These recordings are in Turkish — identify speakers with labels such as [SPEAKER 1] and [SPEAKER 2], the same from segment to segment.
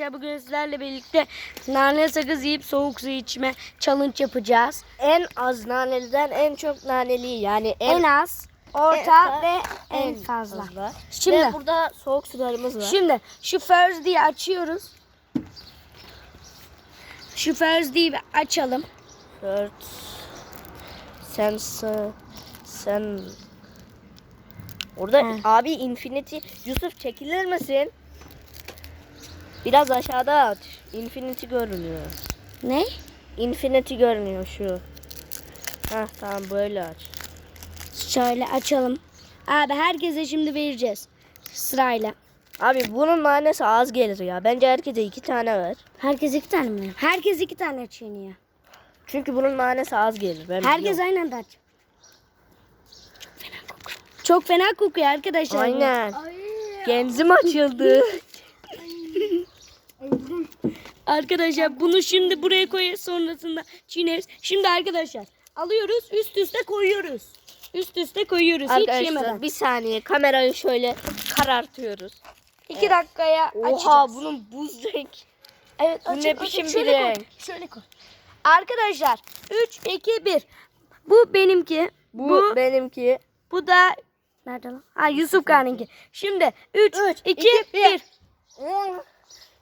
[SPEAKER 1] Arkadaşlar bugün sizlerle birlikte nane sakız yiyip soğuk su içme challenge yapacağız.
[SPEAKER 2] En az naneliden en çok naneli yani
[SPEAKER 1] En,
[SPEAKER 2] en,
[SPEAKER 1] az, orta
[SPEAKER 2] orta,
[SPEAKER 1] ve en, fazla.
[SPEAKER 2] Şimdi
[SPEAKER 1] Şimdi
[SPEAKER 2] Ve burada soğuk sularımız var.
[SPEAKER 1] şimdi şu first diye açıyoruz. Şu first diye açalım.
[SPEAKER 2] Dört. Sen sen Orada
[SPEAKER 1] He.
[SPEAKER 2] abi infinity Yusuf çekilir misin? Biraz aşağıda aç. Infinity görünüyor.
[SPEAKER 1] Ne?
[SPEAKER 2] Infinity görünüyor şu. Heh tamam böyle aç.
[SPEAKER 1] Şöyle açalım. Abi herkese şimdi vereceğiz. Sırayla.
[SPEAKER 2] Abi bunun nanesi az gelir ya. Bence herkese iki tane ver.
[SPEAKER 1] Herkes iki tane mi? Herkes iki tane çiğniyor.
[SPEAKER 2] Çünkü bunun nanesi az gelir. Ben
[SPEAKER 1] Herkes
[SPEAKER 2] biliyorum.
[SPEAKER 1] aynı anda aç. Çok fena kokuyor arkadaşlar.
[SPEAKER 2] Aynen. Genzim açıldı.
[SPEAKER 1] Arkadaşlar bunu şimdi buraya koyuyoruz sonrasında çiğneriz. Şimdi arkadaşlar alıyoruz üst üste koyuyoruz. Üst üste koyuyoruz hiç
[SPEAKER 2] Arkadaşlar
[SPEAKER 1] yemeden.
[SPEAKER 2] bir saniye kamerayı şöyle karartıyoruz.
[SPEAKER 1] İki dakikaya
[SPEAKER 2] Oha
[SPEAKER 1] açacağız.
[SPEAKER 2] bunun buz renk.
[SPEAKER 1] Evet
[SPEAKER 2] bu ne biçim bir
[SPEAKER 1] koy.
[SPEAKER 2] renk?
[SPEAKER 1] Şöyle koy. Arkadaşlar 3, 2, 1. Bu benimki.
[SPEAKER 2] Bu,
[SPEAKER 1] Bu,
[SPEAKER 2] benimki.
[SPEAKER 1] bu da Nerede lan? Ha Yusuf Kağan'ınki. Şimdi 3, 2,
[SPEAKER 2] iki,
[SPEAKER 1] 1.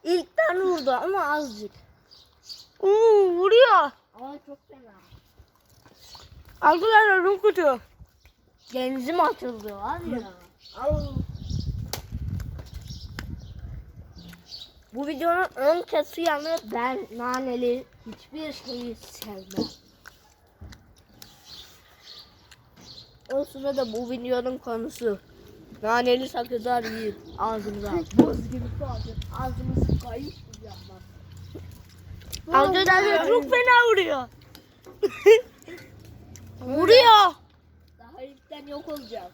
[SPEAKER 2] İlkten vurdu ama azıcık.
[SPEAKER 1] Uuu vuruyor.
[SPEAKER 2] Ama çok fena.
[SPEAKER 1] Arkadaşlar çok kötü.
[SPEAKER 2] Genzim atıldı var ya. Al. Bu videonun en kötü yanı ben naneli hiçbir şeyi sevmem. O sırada bu videonun konusu naneli sakızlar yiyip ağzımıza buz gibi kaldı. Ağzımızı kayış gibi yapmak.
[SPEAKER 1] Arkadaşlar çok fena vuruyor. vuruyor.
[SPEAKER 2] Daha ilkten yok olacak.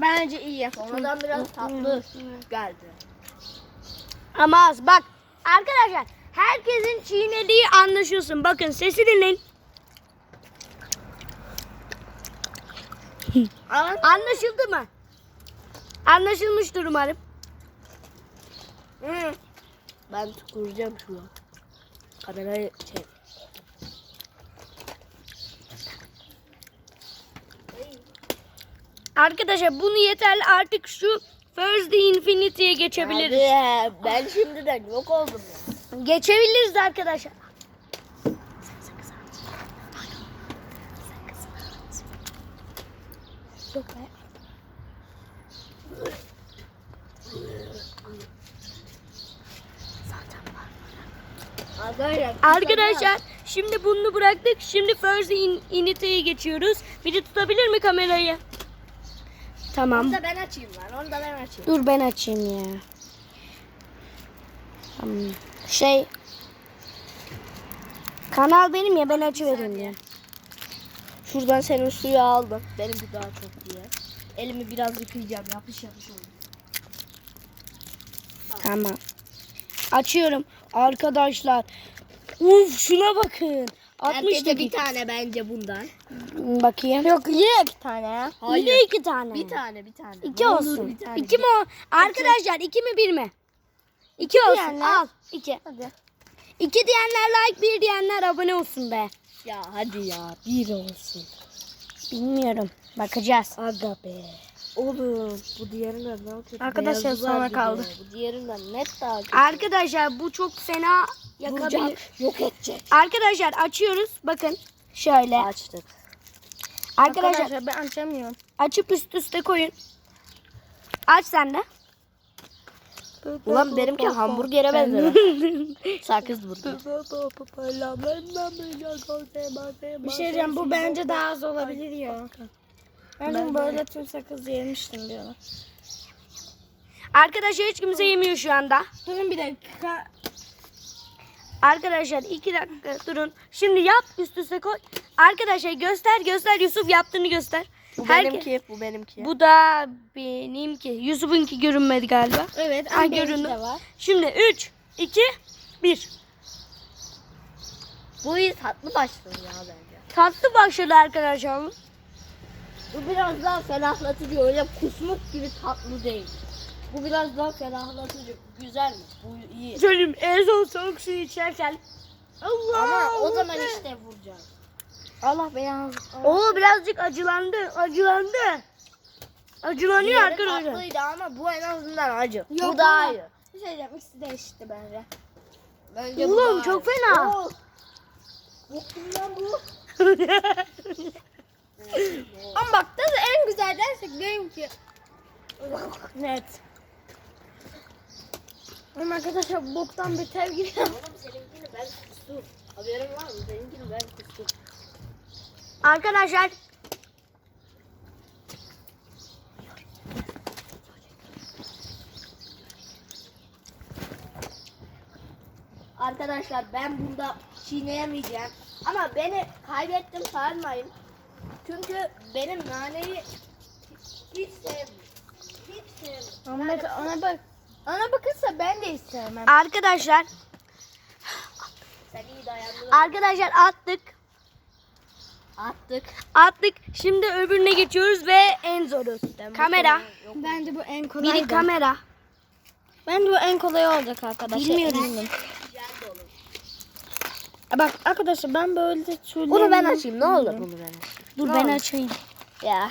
[SPEAKER 1] Bence iyi.
[SPEAKER 2] Sonradan biraz tatlı geldi.
[SPEAKER 1] Ama az bak. Arkadaşlar herkesin çiğnediği anlaşılsın. Bakın sesi dinleyin. Anlaşıldı mı? Anlaşılmıştır umarım.
[SPEAKER 2] Ben tüküreceğim şu an. Kamerayı çek.
[SPEAKER 1] Arkadaşlar bunu yeterli artık şu First Infinity'ye geçebiliriz.
[SPEAKER 2] Abi, ben şimdiden yok oldum ya.
[SPEAKER 1] Geçebiliriz arkadaşlar. Yok be.
[SPEAKER 2] Arkadaşlar.
[SPEAKER 1] Şimdi bunu bıraktık. Şimdi First in, Inity'ye geçiyoruz. Biri tutabilir mi kamerayı? Tamam.
[SPEAKER 2] Onu da ben açayım lan. Onu da ben açayım.
[SPEAKER 1] Dur ben açayım ya. Şey Kanal benim ya ben açıvereyim ya.
[SPEAKER 2] Şuradan senin suyu aldım. Benimki daha çok diye. Elimi biraz yıkayacağım. Yapış yapış oldu.
[SPEAKER 1] Tamam. Açıyorum. Arkadaşlar. Uf şuna bakın. 60
[SPEAKER 2] Herkese bir tane bence bundan.
[SPEAKER 1] Bakayım. Yok ye iki tane.
[SPEAKER 2] Hayır.
[SPEAKER 1] Niye iki tane?
[SPEAKER 2] Bir tane bir tane.
[SPEAKER 1] İki
[SPEAKER 2] olur
[SPEAKER 1] olsun.
[SPEAKER 2] bir tane.
[SPEAKER 1] İki mi o? Arkadaşlar iki mi bir mi? İki olsun.
[SPEAKER 2] diyenler.
[SPEAKER 1] Al. iki. Hadi. İki diyenler like, bir diyenler abone olsun be.
[SPEAKER 2] Ya hadi ya. Bir olsun.
[SPEAKER 1] Bilmiyorum. Bakacağız.
[SPEAKER 2] Aga be. Oğlum bu diğerinden daha kötü.
[SPEAKER 1] Arkadaşlar, sona
[SPEAKER 2] gibi.
[SPEAKER 1] kaldı.
[SPEAKER 2] Bu diğerinden net daha kötü.
[SPEAKER 1] Arkadaşlar bu çok fena yakabilir.
[SPEAKER 2] Vuracak, yok edecek.
[SPEAKER 1] Arkadaşlar açıyoruz. Bakın. Şöyle.
[SPEAKER 2] Açtık.
[SPEAKER 1] Arkadaşlar
[SPEAKER 2] ben açamıyorum.
[SPEAKER 1] açıp üst üste koyun. Aç sen de.
[SPEAKER 2] Ulan benimki hamburgere benziyor. Sakız burger.
[SPEAKER 3] Bir şey diyeceğim bu bence daha az olabilir ya. Ben, dün böyle tüm sakız yemiştim diyorlar.
[SPEAKER 1] Arkadaşlar hiç kimse yemiyor şu anda.
[SPEAKER 3] Durun bir dakika.
[SPEAKER 1] Arkadaşlar iki dakika durun. Şimdi yap üst üste koy. Arkadaşlar göster göster Yusuf yaptığını göster.
[SPEAKER 2] Bu
[SPEAKER 1] Herke-
[SPEAKER 2] benimki, bu benimki.
[SPEAKER 1] Bu da benimki. Yusuf'unki görünmedi galiba.
[SPEAKER 3] Evet ama
[SPEAKER 1] göründü.
[SPEAKER 3] de var.
[SPEAKER 1] Şimdi 3, 2, 1.
[SPEAKER 2] Bu iyi tatlı başlıyor ya bence.
[SPEAKER 1] Tatlı başladı arkadaşlar.
[SPEAKER 2] Bu biraz daha ferahlatıcı öyle kusmuk gibi tatlı değil. Bu biraz daha ferahlatıcı. Güzel mi? Bu iyi.
[SPEAKER 1] Söyleyeyim en son soğuk suyu içerken. Allah
[SPEAKER 2] Ama o zaman işte vuracağız.
[SPEAKER 3] Allah beyaz.
[SPEAKER 1] O birazcık acılandı. Acılandı. Acılanıyor
[SPEAKER 2] Diğeri
[SPEAKER 1] arkadaşlar.
[SPEAKER 2] tatlıydı ama bu en azından acı.
[SPEAKER 3] Yok,
[SPEAKER 2] bu daha iyi.
[SPEAKER 3] Bir şey diyeceğim ikisi de eşitti bence.
[SPEAKER 2] Bence bu
[SPEAKER 1] Oğlum
[SPEAKER 2] daha
[SPEAKER 1] çok
[SPEAKER 2] iyi.
[SPEAKER 1] fena.
[SPEAKER 2] Oo. Bu?
[SPEAKER 3] Ama bak tadı en güzel dersek benimki.
[SPEAKER 1] Net.
[SPEAKER 3] Ama arkadaşlar boktan beter gibi.
[SPEAKER 2] Oğlum seninkini ben kustum. Haberin var mı? Seninkini ben kustum.
[SPEAKER 1] Arkadaşlar
[SPEAKER 2] Arkadaşlar ben bunda çiğneyemeyeceğim. Ama beni kaybettim sanmayın. Çünkü benim naneyi hiç sevmiyorum. Hiç sevmiyorum.
[SPEAKER 3] Ona, bak, ona bak. Ona bakırsa ben de istemem.
[SPEAKER 1] arkadaşlar
[SPEAKER 2] Sen iyi dayandın.
[SPEAKER 1] arkadaşlar attık.
[SPEAKER 2] Attık.
[SPEAKER 1] Attık. Şimdi öbürüne geçiyoruz ve en zoru. Kamera.
[SPEAKER 3] Bence bu en kolay.
[SPEAKER 1] Biri kamera.
[SPEAKER 3] Bence bu en kolay olacak arkadaşlar.
[SPEAKER 1] Bilmiyorum.
[SPEAKER 3] eminim. Bak arkadaşlar ben böyle de
[SPEAKER 2] Bunu ben açayım ne olur bunu ben açayım.
[SPEAKER 1] Dur
[SPEAKER 2] Ne
[SPEAKER 1] ben
[SPEAKER 2] olur?
[SPEAKER 1] açayım.
[SPEAKER 2] Ya.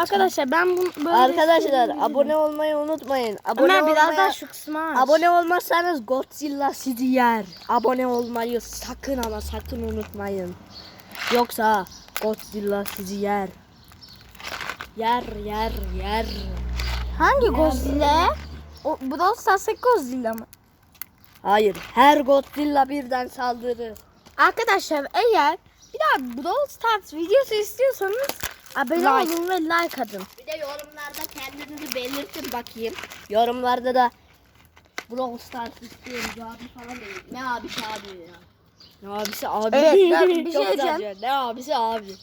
[SPEAKER 3] Arkadaşlar ben bunu böyle
[SPEAKER 2] Arkadaşlar abone olmayı unutmayın. Abone
[SPEAKER 3] Ömer biraz daha şu kısmı aç.
[SPEAKER 2] Abone olmazsanız Godzilla sizi yer. Abone olmayı sakın ama sakın unutmayın. Yoksa Godzilla sizi yer. Yer yer yer.
[SPEAKER 3] Hangi Godzilla? O, bu da Sasek Godzilla mı?
[SPEAKER 2] Hayır her Godzilla birden saldırır.
[SPEAKER 3] Arkadaşlar eğer bir daha Brawl Stars videosu istiyorsanız abone
[SPEAKER 2] Like.
[SPEAKER 3] olun ve like atın.
[SPEAKER 2] Bir de yorumlarda kendinizi belirtin bakayım. Yorumlarda da Brawl Stars istiyoruz abi falan deyin. Ne abisi abi ya. Ne abisi abi.
[SPEAKER 3] Evet, ben bir
[SPEAKER 2] Çok
[SPEAKER 3] şey diyeceğim.
[SPEAKER 2] Ne abisi abi.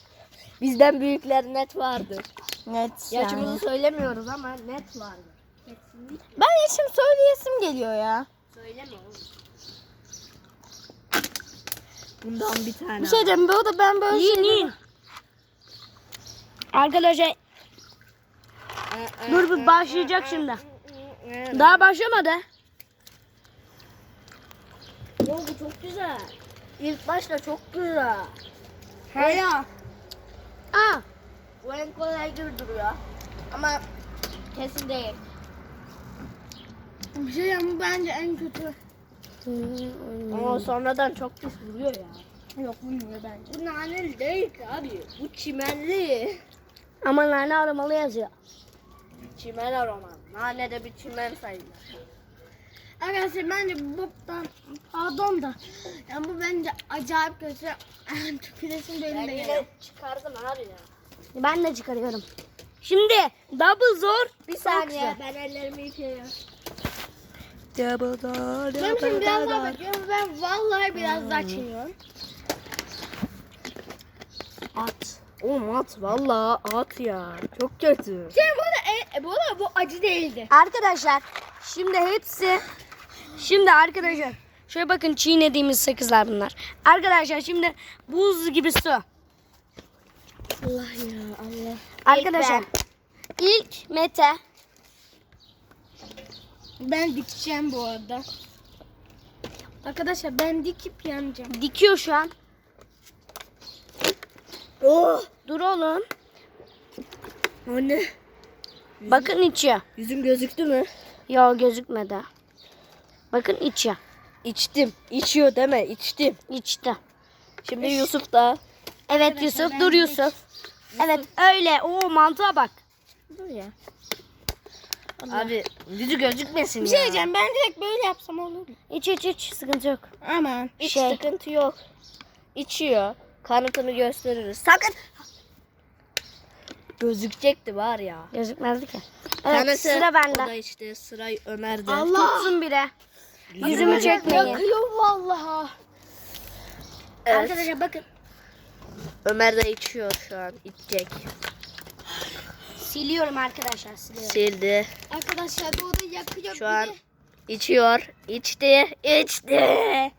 [SPEAKER 2] Bizden büyükler net vardır.
[SPEAKER 3] Evet
[SPEAKER 2] Yaşımızı söylemiyoruz ama net vardır. Kesinlikle
[SPEAKER 3] Ben yaşım söyleyesim geliyor ya.
[SPEAKER 2] söyleme oğlum. Bundan bir tane.
[SPEAKER 3] Bir şey diyeceğim böyle ben böyle
[SPEAKER 1] Yiyin
[SPEAKER 3] şeyleri-
[SPEAKER 1] yiyin. Arkadaşlar dur bir başlayacak şimdi. Daha başlamadı.
[SPEAKER 2] Yo, bu çok güzel. İlk başta çok güzel.
[SPEAKER 3] Hala.
[SPEAKER 1] Aa,
[SPEAKER 2] Bu en kolay gibi duruyor. Ama kesin değil.
[SPEAKER 3] Bir şey bu bence en kötü.
[SPEAKER 2] Ama sonradan çok pis vuruyor ya.
[SPEAKER 3] Yok bilmiyor bence.
[SPEAKER 2] Bu naneli değil ki abi. Bu çimenli.
[SPEAKER 1] ama nane aromalı yazıyor.
[SPEAKER 2] Çimen aroma. Nane de bir çimen sayılır.
[SPEAKER 3] Arkadaşlar bence bu boktan pardon da yani bu bence acayip kötü. Tüküresim de elimde
[SPEAKER 2] yine
[SPEAKER 3] geliyor.
[SPEAKER 2] çıkardım abi ya.
[SPEAKER 1] Ben de çıkarıyorum. Şimdi double zor.
[SPEAKER 2] Bir saniye ben ellerimi yıkayayım.
[SPEAKER 1] Double zor.
[SPEAKER 3] Ben şimdi biraz daha bekliyorum. Ben vallahi biraz daha çiğniyorum.
[SPEAKER 2] At. Oğlum at valla at ya. Çok kötü.
[SPEAKER 3] Şey bu arada, e, bu arada bu acı değildi.
[SPEAKER 1] Arkadaşlar şimdi hepsi şimdi arkadaşlar şöyle bakın çiğnediğimiz sakızlar bunlar. Arkadaşlar şimdi buz gibi su.
[SPEAKER 2] Allah ya Allah.
[SPEAKER 1] Arkadaşlar ilk Mete
[SPEAKER 3] Ben dikeceğim bu arada. Arkadaşlar ben dikip yanacağım.
[SPEAKER 1] dikiyor şu an.
[SPEAKER 2] Oh.
[SPEAKER 1] Dur oğlum.
[SPEAKER 2] O ne?
[SPEAKER 1] Bakın içiyor.
[SPEAKER 2] Yüzüm gözüktü mü?
[SPEAKER 1] Yo gözükmedi. Bakın içiyor.
[SPEAKER 2] İçtim. İçiyor deme içtim.
[SPEAKER 1] İçti.
[SPEAKER 2] Şimdi Yusuf da.
[SPEAKER 1] Evet Yusuf dur Yusuf. Evet öyle. Oo mantığa bak.
[SPEAKER 3] Dur ya.
[SPEAKER 2] Abi yüzü gözükmesin
[SPEAKER 3] Bir
[SPEAKER 2] ya.
[SPEAKER 3] şey diyeceğim ben direkt böyle yapsam olur mu?
[SPEAKER 1] İç iç iç sıkıntı yok.
[SPEAKER 3] Aman.
[SPEAKER 2] Hiç
[SPEAKER 1] Şey.
[SPEAKER 2] sıkıntı yok. İçiyor. Kanıtını gösteririz. Sakın. Gözükecekti var ya.
[SPEAKER 1] Gözükmezdi ki. Evet
[SPEAKER 2] Kanıtı,
[SPEAKER 1] sıra
[SPEAKER 2] O
[SPEAKER 1] bende.
[SPEAKER 2] da işte sıra Ömer'de.
[SPEAKER 1] Tutsun biri. Yüzümü çekmeyin.
[SPEAKER 3] Yakıyor vallahi.
[SPEAKER 2] Evet.
[SPEAKER 3] Arkadaşlar bakın.
[SPEAKER 2] Ömer de içiyor şu an. İçecek.
[SPEAKER 1] Siliyorum arkadaşlar siliyorum.
[SPEAKER 2] Sildi.
[SPEAKER 3] Arkadaşlar bu da yakıyor.
[SPEAKER 2] Şu an içiyor. İçti. İçti.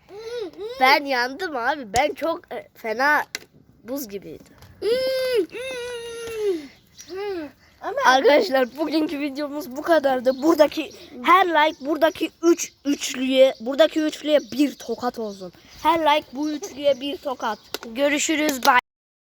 [SPEAKER 2] Ben yandım abi. Ben çok e, fena buz gibiydi. Arkadaşlar bugünkü videomuz bu kadardı. Buradaki her like buradaki 3 üçlüye buradaki üçlüye bir tokat olsun. Her like bu üçlüye bir tokat.
[SPEAKER 1] Görüşürüz. Bye.